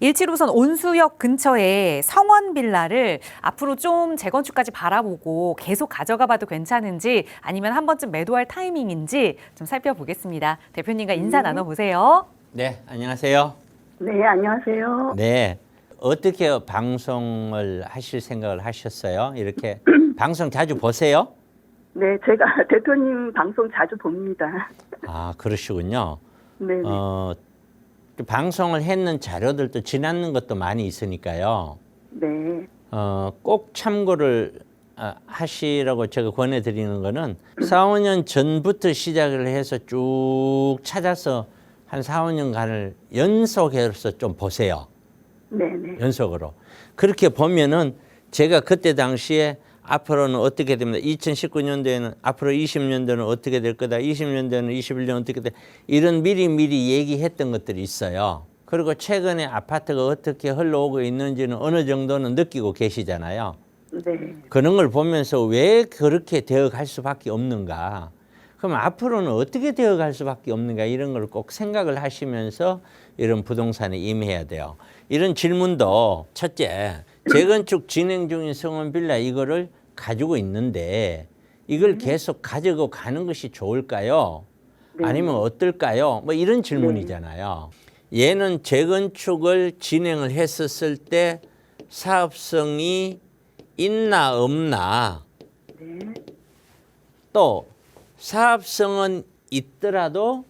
17호선 온수역 근처에 성원 빌라를 앞으로 좀 재건축까지 바라보고 계속 가져가 봐도 괜찮은지 아니면 한 번쯤 매도할 타이밍인지 좀 살펴보겠습니다. 대표님과 인사 나눠보세요. 네, 안녕하세요. 네, 안녕하세요. 네. 어떻게 방송을 하실 생각을 하셨어요? 이렇게 방송 자주 보세요? 네, 제가 대표님 방송 자주 봅니다. 아, 그러시군요. 네, 네. 어, 또 방송을 했는 자료들도 지났는 것도 많이 있으니까요. 네, 어, 꼭 참고를 아, 하시라고 제가 권해드리는 거는 4, 5년 전부터 시작을 해서 쭉 찾아서 한 4, 5년간을 연속해서 좀 보세요. 네, 네. 연속으로. 그렇게 보면은 제가 그때 당시에 앞으로는 어떻게 됩니다. 2019년도에는 앞으로 20년도는 어떻게 될 거다. 20년도에는 21년 어떻게 돼. 이런 미리 미리 얘기했던 것들이 있어요. 그리고 최근에 아파트가 어떻게 흘러오고 있는지는 어느 정도는 느끼고 계시잖아요. 네, 그런 걸 보면서 왜 그렇게 되어 갈 수밖에 없는가? 그럼 앞으로는 어떻게 되어 갈 수밖에 없는가? 이런 걸 꼭 생각을 하시면서 이런 부동산에 임해야 돼요. 이런 질문도 첫째, 재건축 진행 중인 성원 빌라 이거를 가지고 있는데 이걸 계속 가지고 가는 것이 좋을까요? 네. 아니면 어떨까요? 뭐 이런 질문이잖아요. 얘는 재건축을 진행을 했었을 때 사업성이 있나 없나 네, 또 사업성은 있더라도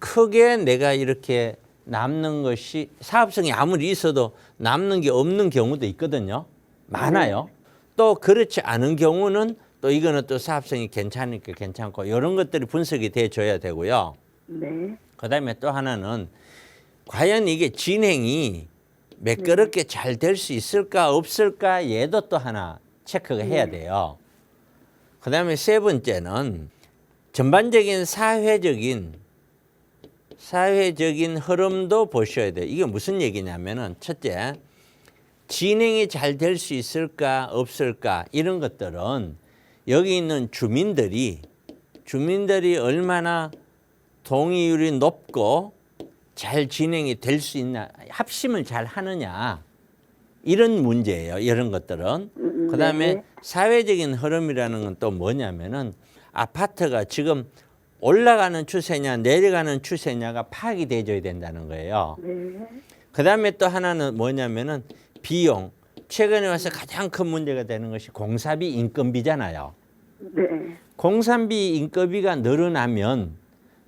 크게 내가 이렇게 남는 것이 사업성이 아무리 있어도 남는 게 없는 경우도 있거든요. 많아요. 또 그렇지 않은 경우는 또 이거는 또 사업성이 괜찮으니까 괜찮고 이런 것들이 분석이 돼 줘야 되고요. 네, 그다음에 또 하나는 과연 이게 진행이 매끄럽게 잘 될 수 있을까 없을까 얘도 또 하나 체크가 해야 돼요. 그다음에 세 번째는 전반적인 사회적인 사회적인 흐름도 보셔야 돼요. 이게 무슨 얘기냐면은 첫째 진행이 잘 될 수 있을까 없을까 이런 것들은 여기 있는 주민들이 주민들이 얼마나 동의율이 높고 잘 진행이 될 수 있나 합심을 잘 하느냐 이런 문제예요. 이런 것들은 음, 그다음에 네. 사회적인 흐름이라는 건 또 뭐냐면은 아파트가 지금 올라가는 추세냐 내려가는 추세냐가 파악이 돼줘야 된다는 거예요. 네, 그다음에 또 하나는 뭐냐면은 비용. 최근에 와서 가장 큰 문제가 되는 것이 공사비 인건비잖아요. 네, 공사비 인건비가 늘어나면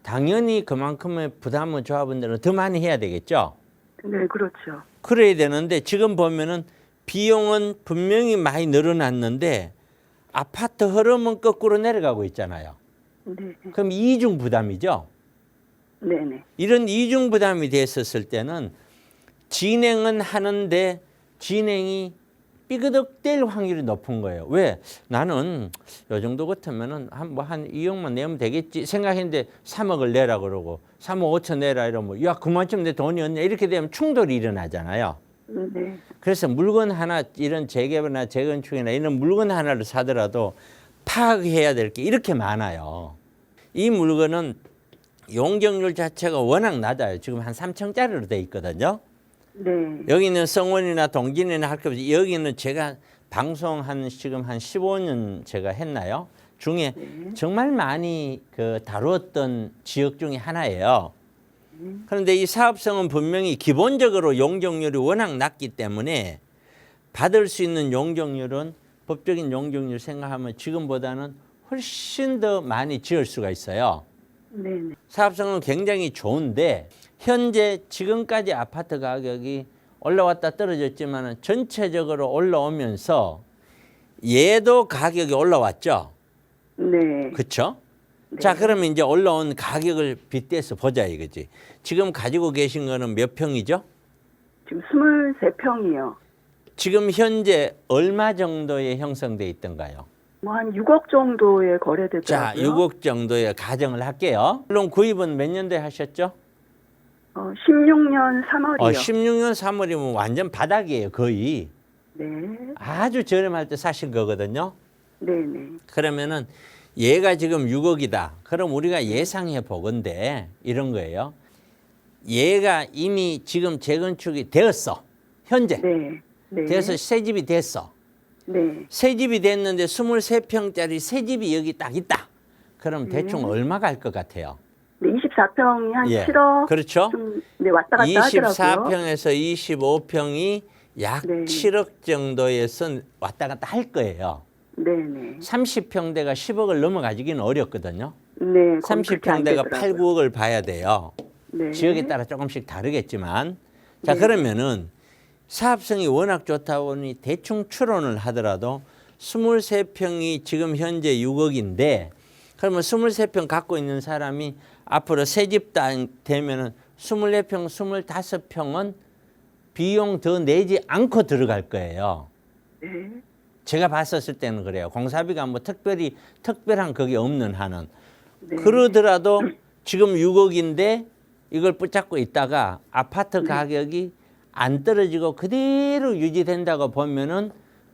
당연히 그만큼의 부담을 조합원들은 더 많이 해야 되겠죠. 네, 그렇죠. 그래야 되는데 지금 보면은 비용은 분명히 많이 늘어났는데 아파트 흐름은 거꾸로 내려가고 있잖아요. 네, 그럼 이중 부담이죠. 네, 네, 이런 이중 부담이 됐었을 때는 진행은 하는데 진행이 삐그덕될 확률이 높은 거예요. 왜? 나는 요 정도 같으면은 한 뭐한 2억만 내면 되겠지 생각했는데 3억을 내라 그러고 3억 5천 내라 이러면 야 그만큼 내 돈이 없냐 이렇게 되면 충돌이 일어나잖아요. 네, 그래서 물건 하나 이런 재개발이나 재건축이나 이런 물건 하나를 사더라도 파악해야 될 게 이렇게 많아요. 이 물건은 용적률 자체가 워낙 낮아요. 지금 한 3층짜리로 돼 있거든요. 네, 여기는 성원이나 동진이나 할 것 없이 여기는 제가 방송 한 지금 한 15년 제가 했나요? 중에 정말 많이 그 다루었던 지역 중에 하나예요. 그런데 이 사업성은 분명히 기본적으로 용적률이 워낙 낮기 때문에 받을 수 있는 용적률은 법적인 용적률 생각하면 지금보다는 훨씬 더 많이 지을 수가 있어요. 네, 네, 사업성은 굉장히 좋은데 현재 지금까지 아파트 가격이 올라왔다 떨어졌지만 전체적으로 올라오면서 얘도 가격이 올라왔죠. 네, 그렇죠? 자, 그러면 이제 올라온 가격을 빗대서 보자 이거지. 지금 가지고 계신 거는 몇 평이죠? 지금 23평이요. 지금 현재 얼마 정도에 형성돼 있던가요? 뭐 한 6억 정도에 자, 거래되더라고요. 6억 정도의 가정을 할게요. 물론 구입은 몇 년도에 하셨죠? 어, 16년 3월이요. 어, 16년 3월이면 완전 바닥이에요, 거의. 네, 아주 저렴할 때 사신 거거든요. 네, 네, 그러면은 얘가 지금 6억이다. 그럼 우리가 예상해 보건데 이런 거예요. 얘가 이미 지금 재건축이 되었어. 현재. 네. 네. 돼서 새 집이 됐어. 네. 새 집이 됐는데 23평짜리 새 집이 여기 딱 있다. 그럼 네. 대충 얼마 갈 것 같아요? 네, 24평이 한 예. 7억. 그렇죠. 좀, 네, 왔다 갔다 하더라고요. 24평에서 25평이 약 네. 7억 정도에서 왔다 갔다 할 거예요. 네, 네. 30평대가 10억을 넘어가기는 어렵거든요. 네. 거의 그렇게 안 30평대가 8, 되더라고요. 9억을 봐야 돼요. 네. 지역에 따라 조금씩 다르겠지만 자 네. 그러면은 사업성이 워낙 좋다 보니 대충 추론을 하더라도 23평이 지금 현재 6억인데 그러면 23평 갖고 있는 사람이 앞으로 새집 되면은 24평, 25평은 비용 더 내지 않고 들어갈 거예요. 네. 제가 봤었을 때는 그래요. 공사비가 뭐 특별히 특별한 그게 없는 한은 네. 그러더라도 지금 6억인데 이걸 붙잡고 있다가 네. 아파트 가격이 안 떨어지고 그대로 유지된다고 보면은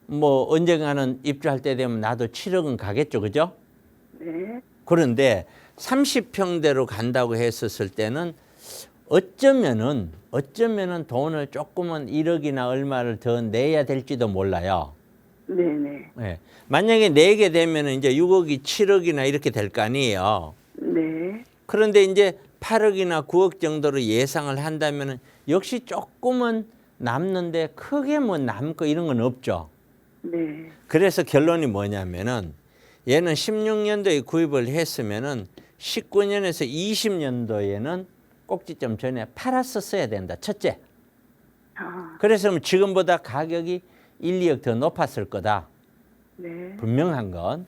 뭐 언젠가는 입주할 때 되면 나도 7억은 가겠죠, 그죠? 네. 그런데 30평대로 간다고 했었을 때는 어쩌면은 어쩌면은 돈을 조금은 1억이나 얼마를 더 내야 될지도 몰라요. 네, 네. 예. 만약에 내게 되면은 이제 6억이 7억이나 이렇게 될 거 아니에요. 네. 그런데 이제 8억이나 9억 정도로 예상을 한다면은 역시 조금은 남는데 크게 뭐 남고 이런 건 없죠. 네. 그래서 결론이 뭐냐면은 얘는 16년도에 구입을 했으면은 19년에서 20년도에는 꼭지점 전에 팔았었어야 된다. 첫째. 아, 그래서 뭐 지금보다 가격이 1, 2억 더 높았을 거다. 네. 분명한 건.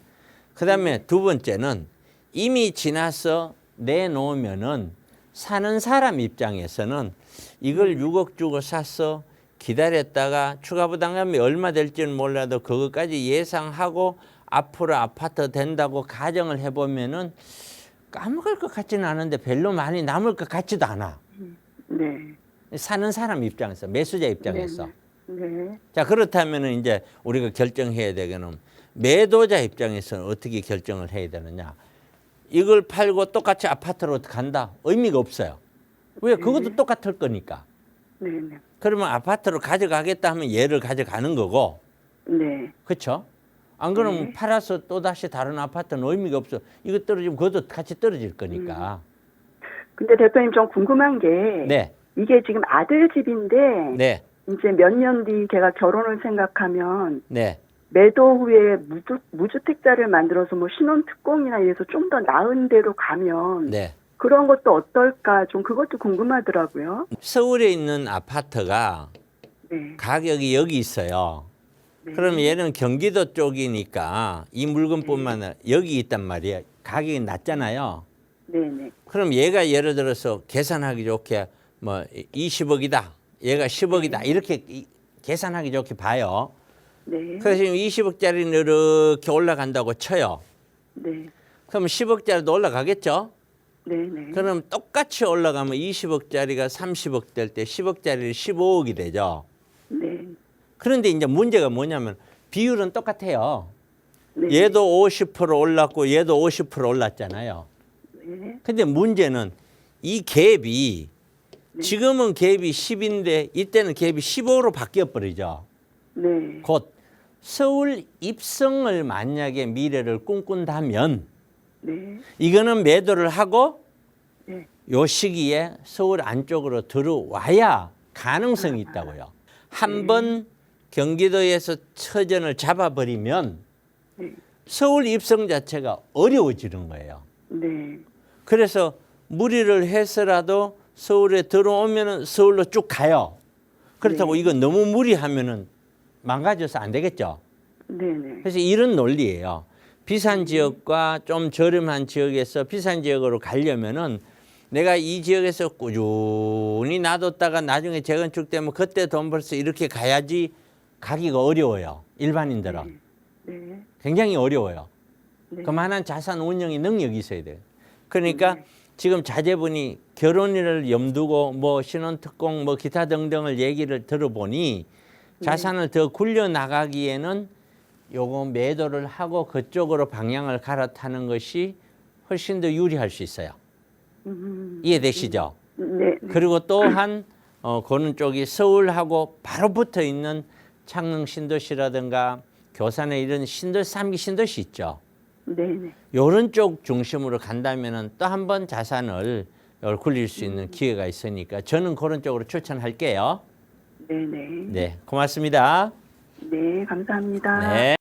그 다음에 두 번째는 이미 지나서 내놓으면은 사는 사람 입장에서는 이걸 6억 주고 사서 기다렸다가 추가 부담금이 얼마 될지는 몰라도 그것까지 예상하고 앞으로 아파트 된다고 가정을 해보면은 까먹을 것 같지는 않은데 별로 많이 남을 것 같지도 않아. 네. 사는 사람 입장에서 매수자 입장에서. 네. 네. 자 그렇다면은 이제 우리가 결정해야 되게는 매도자 입장에서는 어떻게 결정을 해야 되느냐 이걸 팔고 똑같이 아파트로 간다. 의미가 없어요. 왜? 그것도 똑같을 거니까. 네. 네. 그러면 아파트로 가져가겠다 하면 얘를 가져가는 거고. 네. 그렇죠 안 그러면 네. 팔아서 또 다시 다른 아파트는 의미가 없어. 이거 떨어지면 그것도 같이 떨어질 거니까. 근데 대표님 좀 궁금한 게 네. 이게 지금 아들 집인데 네, 이제 몇 년 뒤 걔가 결혼을 생각하면 네. 매도 후에 무주, 무주택자를 만들어서 뭐 신혼 특공이나 이래서 좀 더 나은 데로 가면 네. 그런 것도 어떨까 좀 그것도 궁금하더라고요. 서울에 있는 아파트가 네. 가격이 여기 있어요. 네. 그럼 얘는 경기도 쪽이니까 이 물건뿐만 아니라 여기 있단 말이에요. 가격이 낮잖아요. 네네. 그럼 얘가 예를 들어서 계산하기 좋게 뭐 20억이다. 얘가 10억이다. 이렇게 이- 계산하기 좋게 봐요. 네. 그래서 지금 20억짜리는 이렇게 올라간다고 쳐요. 네. 그럼 10억짜리도 올라가겠죠? 네 네. 그럼 똑같이 올라가면 20억짜리가 30억 될 때 10억짜리는 15억이 되죠. 네. 그런데 이제 문제가 뭐냐면 비율은 똑같아요. 네. 얘도 50% 올랐고 얘도 50% 올랐잖아요. 네. 근데 문제는 이 갭이 네. 지금은 갭이 10인데 이때는 갭이 15로 바뀌어 버리죠. 네. 곧 서울 입성을 만약에 미래를 꿈꾼다면 네. 이거는 매도를 하고 네. 요 시기에 서울 안쪽으로 들어와야 가능성이 있다고요. 한번 경기도에서 처전을 잡아버리면 네. 서울 입성 자체가 어려워지는 거예요. 네. 그래서 무리를 해서라도 서울에 들어오면은 서울로 쭉 가요. 그렇다고 네. 이건 너무 무리하면은 망가져서 안 되겠죠. 네네. 그래서 이런 논리예요. 비싼 지역과 좀 저렴한 지역에서 비싼 지역으로 가려면은 내가 이 지역에서 꾸준히 놔뒀다가 나중에 재건축되면 그때 돈 벌써 이렇게 가야지 가기가 어려워요. 일반인들은. 네. 굉장히 어려워요. 네. 그만한 자산 운영의 능력이 있어야 돼요. 그러니까 네. 지금 자제분이 결혼을 염두고 뭐 신혼특공 뭐 기타 등등을 얘기를 들어보니 네. 자산을 더 굴려 나가기에는 요거 매도를 하고 그쪽으로 방향을 갈아타는 것이 훨씬 더 유리할 수 있어요. 음. 이해되시죠? 네, 네. 그리고 또한 어, 그는 쪽이 서울하고 바로 붙어 있는 창릉 신도시라든가 교산에 이런 신도 삼기 신도시 있죠. 네, 네. 요런 쪽 중심으로 간다면은 또 한 번 자산을 굴릴 수 있는 기회가 있으니까 저는 그런 쪽으로 추천할게요. 네, 네. 네, 고맙습니다. 네, 감사합니다. 네.